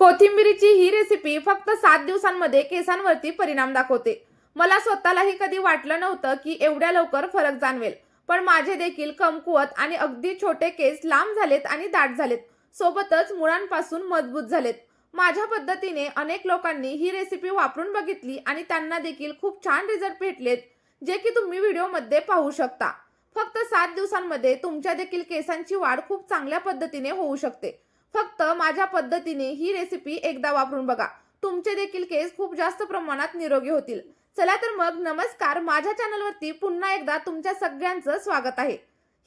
कोथिंबिरीची ही recipe फक्त सात दिवसांमध्ये केसांवरती परिणाम दाखवते. मला स्वतःलाही कधी वाटलं नव्हतं की एवढ्या लवकर फरक जाणवेल पण माझे देखील कमकुवत आणि अगदी छोटे केस लांब झालेत आणि दाट झालेत. सोबतच मुळांपासून मजबूत झालेत. माझ्या पद्धतीने अनेक लोकांनी ही रेसिपी वापरून बघितली आणि त्यांना देखील खूप छान रिझल्ट भेटलेत जे की तुम्ही व्हिडिओमध्ये पाहू शकता. फक्त सात दिवसांमध्ये तुमच्या देखील केसांची वाढ खूप चांगल्या पद्धतीने होऊ शकते. फक्त माझ्या पद्धतीने ही रेसिपी एकदा वापरून बघा. तुमचे देखील केस खूप जास्त प्रमाणात निरोगी होतील. चला तर मग नमस्कार माझ्या चॅनलवरती पुन्हा एकदा तुमच्या सगळ्यांचं स्वागत आहे.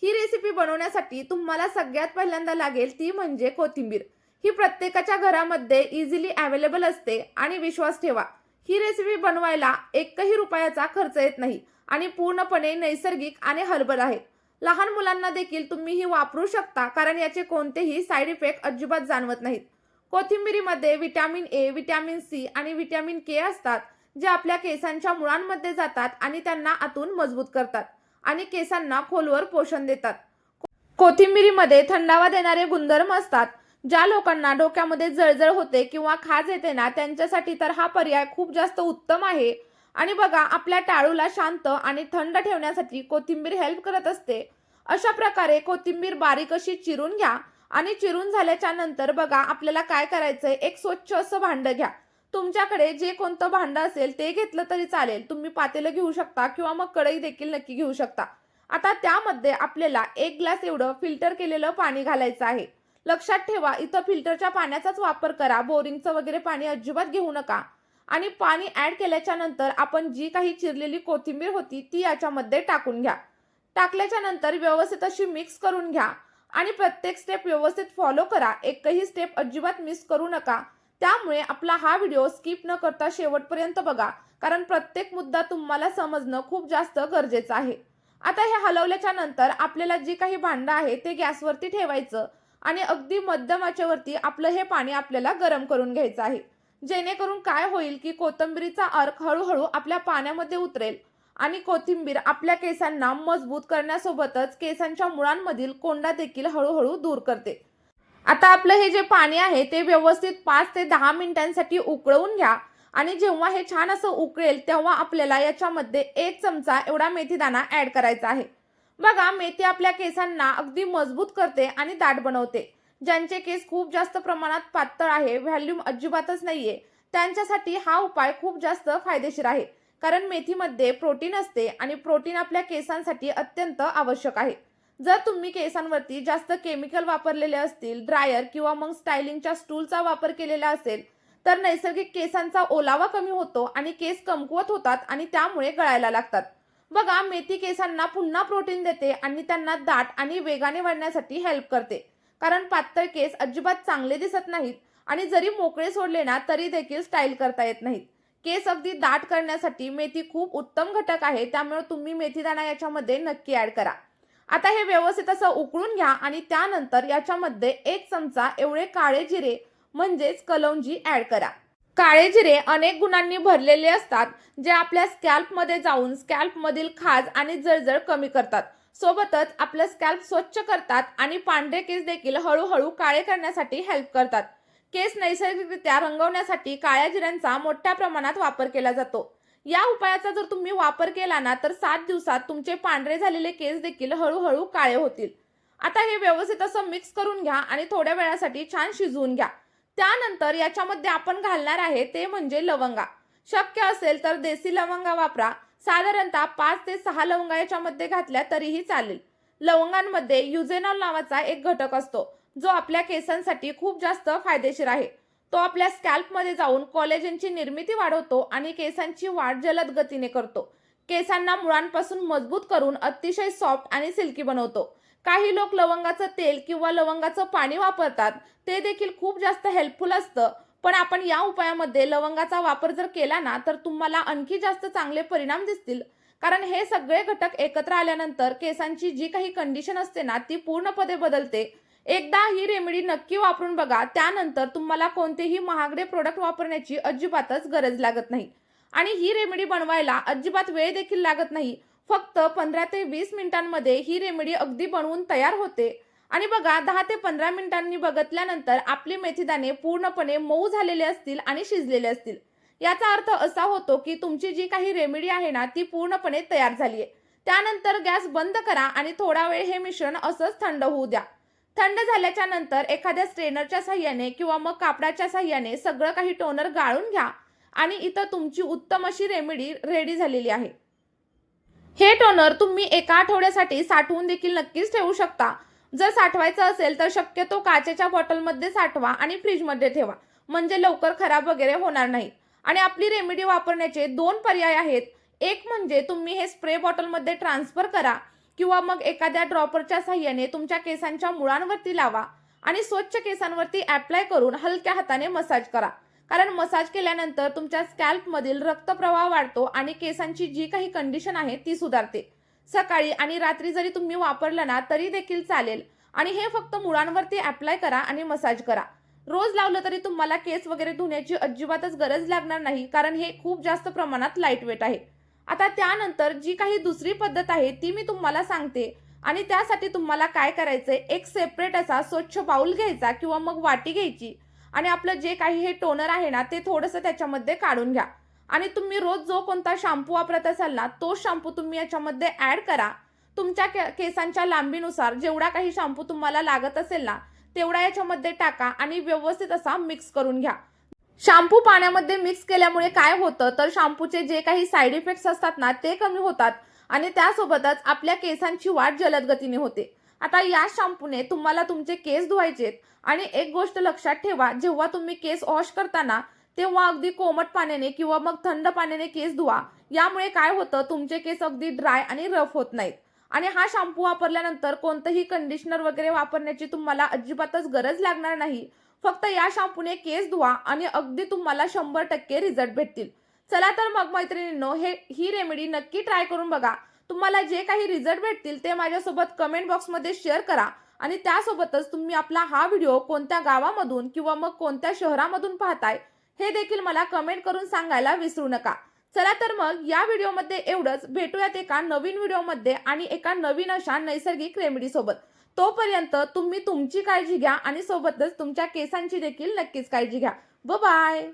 ही रेसिपी बनवण्यासाठी तुम्हाला सगळ्यात पहिल्यांदा लागेल ती म्हणजे कोथिंबीर. ही प्रत्येकाच्या घरामध्ये इझिली अवेलेबल असते आणि विश्वास ठेवा. ही रेसिपी बनवायला एकही रुपयाचा खर्च येत नाही आणि पूर्णपणे नैसर्गिक आणि हर्बल आहे. लहान मुलांना देखील तुम्ही ही वापरू शकता कारण याचे कोणतेही साईड इफेक्ट अजिबात जाणवत नाहीत. कोथिंबिरीमध्ये विटॅमिन ए विटॅमिन सी आणि विटॅमिन के असतात जे आपल्या केसांच्या मुळांमध्ये जातात आणि त्यांना आतून मजबूत करतात आणि केसांना खोलवर पोषण देतात. कोथिंबिरीमध्ये थंडावा देणारे गुणधर्म असतात ज्या लोकांना डोक्यामध्ये जळजळ होते किंवा खाज येते ना त्यांच्यासाठी तर हा पर्याय खूप जास्त उत्तम आहे. आणि बघा आपल्या टाळूला शांत आणि थंड ठेवण्यासाठी कोथिंबीर हेल्प करत असते. अशा प्रकारे कोथिंबीर बारीक अशी चिरून घ्या आणि चिरून झाल्याच्यानंतर बघा आपल्याला काय करायचंय? एक स्वच्छ असं भांड घ्या. तुमच्याकडे जे कोणतं भांड असेल ते घेतलं तरी चालेल. तुम्ही पातेलं घेऊ शकता किंवा मग कढई देखील नक्की घेऊ शकता. आता त्यामध्ये आपल्याला एक ग्लास एवढं फिल्टर केलेलं पाणी घालायचं आहे. लक्षात ठेवा इथं फिल्टरच्या पाण्याचाच वापर करा. बोरिंगचं वगैरे पाणी अजिबात घेऊ नका. आणि पाणी ॲड केल्याच्यानंतर आपण जी काही चिरलेली कोथिंबीर होती ती याच्यामध्ये टाकून घ्या. टाकल्याच्या नंतर व्यवस्थित अशी मिक्स करून घ्या आणि प्रत्येक स्टेप व्यवस्थित फॉलो करा. एकही स्टेप अजिबात मिस करू नका. त्यामुळे आपला हा व्हिडिओ स्किप न करता शेवटपर्यंत बघा कारण प्रत्येक मुद्दा तुम्हाला समजणं खूप जास्त गरजेचं आहे. आता हे हलवल्याच्या नंतर आपल्याला जी काही भांडं आहे ते गॅसवरती ठेवायचं आणि अगदी मध्यम आचेवरती आपलं हे पाणी आपल्याला गरम करून घ्यायचं आहे. जेणेकरून काय होईल की कोथिंबीरीचा अर्क हळूहळू आपल्या पाण्यामध्ये उतरेल आणि कोथिंबीर आपल्या केसांना मजबूत करण्यासोबतच केसांच्या मुळांमधील कोंडा देखील हळूहळू दूर करते. आता आपलं हे जे पाणी आहे ते व्यवस्थित पाच ते दहा मिनिटांसाठी उकळवून घ्या आणि जेव्हा हे छान असं उकळेल तेव्हा आपल्याला याच्यामध्ये एक चमचा एवढा मेथीदाणा ऍड करायचा आहे. बघा मेथी आपल्या केसांना अगदी मजबूत करते आणि दाट बनवते. ज्यांचे केस खूप जास्त प्रमाणात पातळ आहे व्हॅल्यूम अजिबातच नाहीये त्यांच्यासाठी हा उपाय खूप जास्त फायदेशीर आहे. कारण मेथीमध्ये प्रोटीन असते आणि प्रोटीन आपल्या केसांसाठी अत्यंत आवश्यक आहे. जर तुम्ही केसांवरती जास्त केमिकल वापरलेले असतील ड्रायर किंवा मग स्टायलिंगच्या स्टूलचा वापर केलेला असेल तर नैसर्गिक केसांचा ओलावा कमी होतो आणि केस कमकुवत होतात आणि त्यामुळे गळायला लागतात. बघा मेथी केसांना पुन्हा प्रोटीन देते आणि त्यांना दाट आणि वेगाने वाढण्यासाठी हेल्प करते. कारण पातळ केस अजिबात चांगले दिसत नाहीत आणि जरी मोकळे सोडले ना तरी देखील स्टाईल करता येत नाहीत. केस अगदी दाट करण्यासाठी मेथी खूप उत्तम घटक आहे त्यामुळे तुम्ही मेथीदाणा याच्यामध्ये नक्की ऍड करा. आता हे व्यवस्थित असं उकळून घ्या आणि त्यानंतर याच्यामध्ये एक चमचा एवढे काळे जिरे म्हणजेच कलौंजी ॲड करा. काळे जिरे अनेक गुणांनी भरलेले असतात जे आपल्या स्कॅल्पमध्ये जाऊन स्कॅल्पमधील खाज आणि जळजळ कमी करतात. सोबतच आपलं स्कॅल्प स्वच्छ करतात आणि पांढरे केस देखील हळूहळू काळे करण्यासाठी हेल्प करतात. केस नैसर्गिकरित्या रंगवण्यासाठी काळ्या जिऱ्यांचा मोठ्या प्रमाणात वापर केला जातो. या उपायाचा जर तुम्ही वापर केला ना तर सात दिवसात तुमचे पांढरे झालेले केस देखील हळूहळू काळे होतील. आता हे व्यवस्थित असं मिक्स करून घ्या आणि थोड्या वेळासाठी छान शिजवून घ्या. त्यानंतर याच्यामध्ये आपण घालणार आहे ते म्हणजे लवंगा. शक्य असेल तर देसी लवंगा वापरा. साधारणतः पाच ते सहा लवंगा याच्यामध्ये घातल्या तरीही चालेल. लवंगांमध्ये युझेनॉल नावाचा एक घटक असतो जो आपल्या केसांसाठी खूप जास्त फायदेशीर आहे. तो आपल्या स्कॅल्पमध्ये जाऊन कॉलेजनची निर्मिती वाढवतो आणि केसांची वाढ जलद गतीने करतो. केसांना मुळांपासून मजबूत करून अतिशय सॉफ्ट आणि सिल्की बनवतो. काही लोक लवंगाचं तेल किंवा लवंगाचं पाणी वापरतात ते देखील खूप जास्त हेल्पफुल असतं पण आपण या उपायामध्ये लवंगाचा वापर जर केला ना तर तुम्हाला आणखी जास्त चांगले परिणाम दिसतील. कारण हे सगळे घटक एकत्र आल्यानंतर केसांची जी काही कंडिशन असते ना ती पूर्णपणे बदलते. एकदा ही रेमेडी नक्की वापरून बघा त्यानंतर तुम्हाला कोणतेही महागडे प्रोडक्ट वापरण्याची अजिबातच गरज लागत नाही. आणि ही रेमेडी बनवायला अजिबात वेळ देखील लागत नाही. फक्त पंधरा ते वीस मिनिटांमध्ये ही रेमेडी अगदी बनवून तयार होते. आणि बघा दहा ते पंधरा मिनिटांनी बघितल्यानंतर आपली मेथीदाणे पूर्णपणे मऊ झालेले असतील आणि शिजलेले असतील. याचा अर्थ असा होतो की तुमची जी काही रेमेडी आहे ना ती पूर्णपणे तयार झाली आहे. त्यानंतर गॅस बंद करा आणि थोडा वेळ हे मिश्रण असंच थंड होऊ द्या. थंड झाल्याच्यानंतर एखाद्या स्ट्रेनरच्या साह्याने किंवा मग कापडाच्या साह्याने सगळं काही टोनर गाळून घ्या आणि इथं तुमची उत्तम अशी रेमेडी रेडी झालेली आहे. हे टोनर तुम्ही एका आठवड्यासाठी साठवून देखील नक्कीच ठेवू शकता. जर साठवायचं असेल तर शक्यतो काचेच्या बॉटलमध्ये साठवा आणि फ्रीजमध्ये ठेवा. म्हणजे लवकर खराब वगैरे होणार नाही. आणि आपली रेमेडी वापरण्याचे दोन पर्याय आहेत. एक म्हणजे तुम्ही हे स्प्रे बॉटलमध्ये ट्रान्सफर करा किंवा मग एखाद्या ड्रॉपरच्या साह्याने तुमच्या केसांच्या मुळांवरती लावा आणि स्वच्छ केसांवरती अप्लाय करून हलक्या हाताने मसाज करा. कारण मसाज केल्यानंतर तुमच्या स्कॅल्पमधील रक्तप्रवाह वाढतो आणि केसांची जी काही कंडिशन आहे ती सुधारते. सकाळी आणि रात्री जरी तुम्ही वापरलं ना तरी देखील चालेल. आणि हे फक्त मुळांवरती अप्लाय करा आणि मसाज करा. रोज लावलं तरी तुम्हाला केस वगैरे धुण्याची अजिबातच गरज लागणार नाही कारण हे खूप जास्त प्रमाणात लाइट वेट आहे. आता त्यानंतर जी काही दुसरी पद्धत आहे ती मी तुम्हाला सांगते. आणि त्यासाठी तुम्हाला काय करायचंय एक सेपरेट असा स्वच्छ बाउल घ्यायचा किंवा मग वाटी घ्यायची. आणि आपलं जे काही हे टोनर आहे ना ते थोडंसं त्याच्यामध्ये काढून घ्या. आणि तुम्ही रोज जो कोणता शॅम्पू वापरत असाल ना तो शॅम्पू तुम्ही याच्यामध्ये ॲड करा. तुमच्या के- केसांच्या लांबीनुसार जेवढा काही शॅम्पू तुम्हाला लागत असेल ना तेवढा याच्यामध्ये टाका आणि व्यवस्थित असा मिक्स करून घ्या. शॅम्पू पाण्यामध्ये मिक्स केल्यामुळे काय होतं तर शॅम्पूचे जे काही साईड इफेक्ट्स असतात ना ते कमी होतात आणि त्यासोबतच आपल्या केसांची वाढ जलद गतीने होते. आता या शॅम्पूने तुम्हाला तुमचे केस धुवायचेत आणि एक गोष्ट लक्षात ठेवा जेव्हा तुम्ही केस वॉश करताना तेव्हा अगदी कोमट पाण्याने किंवा मग थंड पाण्याने केस धुवा. यामुळे काय होतं? तुमचे केस अगदी ड्राय आणि रफ होत नाहीत. आणि हा शॅम्पू वापरल्यानंतर कोणतंही कंडिशनर वगैरे वापरण्याची तुम्हाला अजिबातच गरज लागणार नाही. फक्त या शॅम्पूने केस धुवा आणि अगदी तुम्हाला शंभर टक्के रिझल्ट भेटतील. चला तर मग मैत्रिणींनो हे ही रेमेडी नक्की ट्राय करून बघा. तुम्हाला जे काही रिझल्ट भेटतील ते माझ्यासोबत कमेंट बॉक्समध्ये शेअर करा. आणि त्यासोबतच तुम्ही आपला हा व्हिडिओ कोणत्या गावामधून किंवा मग कोणत्या शहरामधून पाहताय हे देखील मला कमेंट करून सांगायला विसरू नका. चला तर मग या व्हिडिओमध्ये एवढंच. भेटूयात एका नवीन व्हिडिओमध्ये आणि एका नवीन अशा नैसर्गिक रेमेडीसोबत तोपर्यंत तुम्ही तुमची काळजी घ्या आणि सोबतच तुमच्या केसांची देखील नक्कीच काळजी घ्या. ब बाय